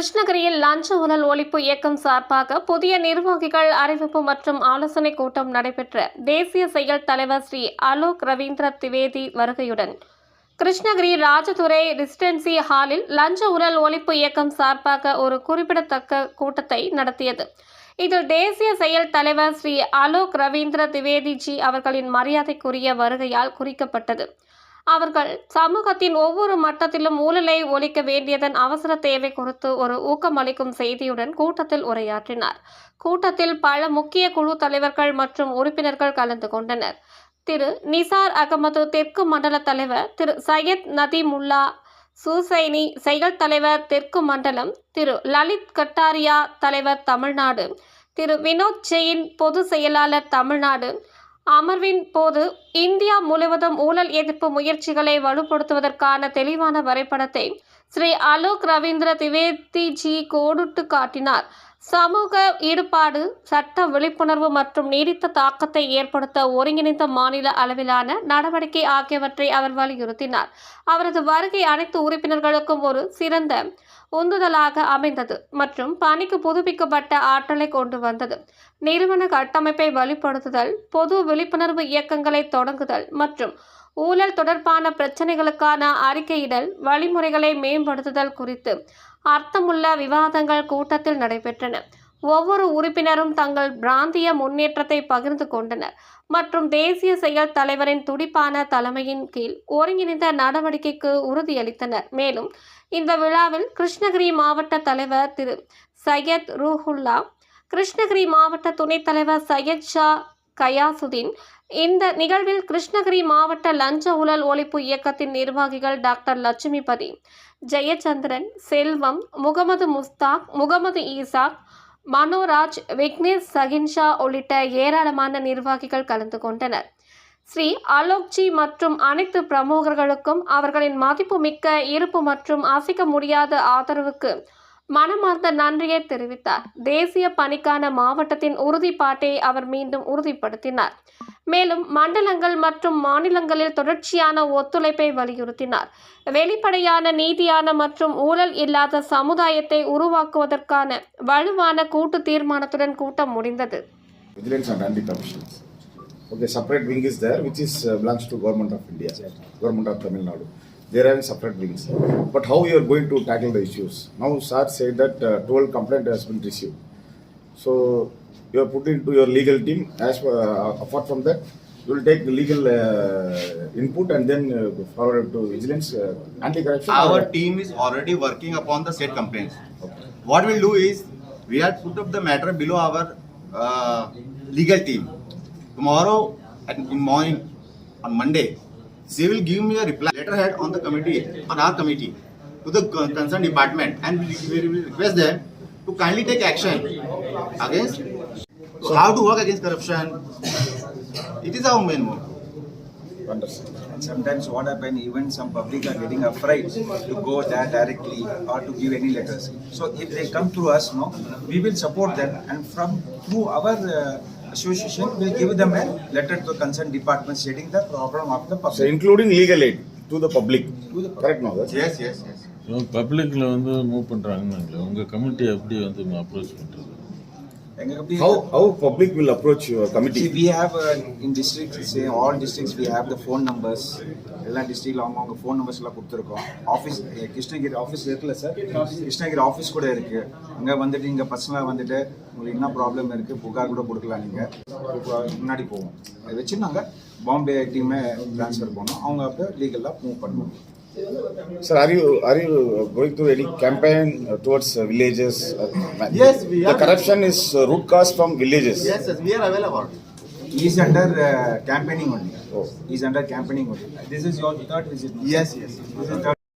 கிருஷ்ணகிரியில் லஞ்ச ஊழல் ஒழிப்பு இயக்கம் சார்பாக புதிய நிர்வாகிகள் அறிவிப்பு மற்றும் ஆலோசனை கூட்டம் நடைபெற்ற தேசிய செயல் தலைவர் ஸ்ரீ அலோக் ரவீந்திர திவேதி வருகையுடன் கிருஷ்ணகிரி ராஜதுரை ரெசிடென்சி ஹாலில் லஞ்ச ஊழல் ஒழிப்பு இயக்கம் சார்பாக ஒரு குறிப்பிடத்தக்க கூட்டத்தை நடத்தியது. இதில் தேசிய செயல் தலைவர் ஸ்ரீ அலோக் ரவீந்திர திவேதிஜி அவர்களின் மரியாதைக்குரிய வருகையால் குறிக்கப்பட்டது. அவர்கள் சமூகத்தின் ஒவ்வொரு மட்டத்திலும் ஊழலை ஒழிக்க வேண்டியதன் அவசர தேவை குறித்து ஒரு ஊக்கமளிக்கும் செய்தியுடன் கூட்டத்தில் உரையாற்றினார். கூட்டத்தில் பல முக்கிய குழு தலைவர்கள் மற்றும் உறுப்பினர்கள் கலந்து கொண்டனர். திரு. நிசார் அகமது தெற்கு மண்டல தலைவர் திரு. சையத் நதீமுல்லா சூசைனி செயல் தலைவர் தெற்கு மண்டலம் திரு. லலித் கட்டாரியா தலைவர் தமிழ்நாடு திரு. வினோத் ஜெயின் பொது செயலாளர் தமிழ்நாடு அமர்வின் போது இந்தியா முழுவதும் ஊழல் எதிர்ப்பு முயற்சிகளை வலுப்படுத்துவதற்கான தெளிவான வரைபடத்தை ஸ்ரீ அலோக் ரவீந்திர திவேதிஜி கோடுட்டு காட்டினார். சமூக ஈடுபாடு சட்ட விழிப்புணர்வு மற்றும் நீடித்த தாக்கத்தை ஏற்படுத்த ஒருங்கிணைந்த மாநில அளவிலான நடவடிக்கை ஆகியவற்றை அவர் வலியுறுத்தினார். அவரது வருகை அனைத்து உறுப்பினர்களுக்கும் ஒரு சிறந்த உந்துதலாக அமைந்தது மற்றும் பணிக்கு புதுப்பிக்கப்பட்ட ஆற்றலை கொண்டு வந்தது. நிறுவன கட்டமைப்பை வலுப்படுத்துதல் பொது விழிப்புணர்வு இயக்கங்களை தொடங்குதல் மற்றும் ஊழல் தொடர்பான பிரச்சனைகளுக்கான அறிக்கையிடல் வழிமுறைகளை மேம்படுத்துதல் குறித்து அர்த்தமுள்ள விவாதங்கள் கூட்டத்தில் நடைபெற்றன. ஒவ்வொரு உறுப்பினரும் தங்கள் பிராந்திய முன்னேற்றத்தை பகிர்ந்து கொண்டனர் மற்றும் தேசிய செயல் தலைவரின் துடிப்பான தலைமையின் கீழ் ஒருங்கிணைந்த நடவடிக்கைக்கு உறுதியளித்தனர். மேலும் இந்த விழாவில் கிருஷ்ணகிரி மாவட்ட தலைவர் திரு. சையத் ரூஹுல்லா கிருஷ்ணகிரி மாவட்ட துணைத் தலைவர் சையத் ஷா கயாசுதீன் இந்த நிகழ்வில் கிருஷ்ணகிரி மாவட்ட லஞ்ச ஊழல் ஒழிப்பு இயக்கத்தின் நிர்வாகிகள் டாக்டர் லட்சுமிபதி ஜெயச்சந்திரன் செல்வம் முகமது முஸ்தாக் முகமது ஈசாக் மனோராஜ் விக்னேஷ் சகின்ஷா உள்ளிட்ட ஏராளமான நிர்வாகிகள் கலந்து கொண்டனர். ஸ்ரீ அலோக்ஜி மற்றும் அனைத்து பிரமுகர்களுக்கும் அவர்களின் மதிப்புமிக்க இருப்பு மற்றும் அசைக்க முடியாத ஆதரவுக்கு மனமார்ந்த நன்றியை தெரிவித்தார். தேசிய பணிக்கான மாவட்டத்தின் உறுதிப்பாட்டை அவர் மீண்டும் உறுதிப்படுத்தினார். மேலும் மண்டலங்கள் மற்றும் மாநிலங்களில் தொடர்ச்சியான ஒத்துழைப்பை வலியுறுத்தினார். வெளிப்படையான நீதியான மற்றும் ஊழல் இல்லாத சமுதாயத்தை உருவாக்குவதற்கான வலுவான கூட்டு தீர்மானத்துடன் கூட்டம் முடிந்தது. Okay, separate wing is there, which is uh, belongs to government of India, government of Tamil Nadu. They are having separate wings. But how you are going to tackle the issues? Now, sir said that uh, 12 complaint has been received. So you are put into your legal team. As uh, apart from that, you will take the legal uh, input and then uh, forward to vigilance, uh, anti-corruption. Our team is already working upon the said complaints. Okay. What we'll do is, we have put up the matter below our uh, legal team. Tomorrow, at, in morning, on Monday, they will give me a reply letterhead on the committee, on our committee, to the con- concerned department, and we will request them to kindly take action against. So how to work against corruption? It is our main. Understand. And sometimes what happen, even some public are getting afraid to go there directly or to give any letters. So if they come through us, no, we will support them and from through our uh, association, we'll give them a letter to concerned department stating the problem of the So public. including legal aid to the public. To the public. Correct now, that's Yes, yes, yes. பப்ளிக்ல வந்து move பண்றாங்கன்னு உங்க committee எப்படி வந்து approach company- How, how public will approach your committee? See, we have uh, in districts, say all districts, we have the phone numbers. எல்லா டிஸ்ட்ரிக்ட்ல அவங்க அவங்க ஃபோன் நம்பர்ஸ் எல்லாம் கொடுத்துருக்கோம். ஆஃபீஸ் கிருஷ்ணகிரி ஆஃபீஸ் இருக்குல்ல சார் கிருஷ்ணகிரி ஆஃபீஸ் கூட இருக்கு. அங்கே வந்துட்டு இங்கே பர்சனலாக வந்துட்டு உங்களுக்கு என்ன ப்ராப்ளம் இருக்கு புகார் கூட கொடுக்கலாம் நீங்க. இப்போ முன்னாடி போவோம். அதை வச்சு நாங்கள் பாம்பே டீமை ட்ரான்ஸ்ஃபர் பண்ணோம் அவங்க அப்போ லீகலாக மூவ் பண்ணுவாங்க Sir, are you are you going through any campaign towards villages? Yes, we are. The corruption is root cause from villages. Yes, yes, we are aware about it. He is under uh, campaigning only. Oh. He is under campaigning only. This is your third visit. Yes, yes. This is third.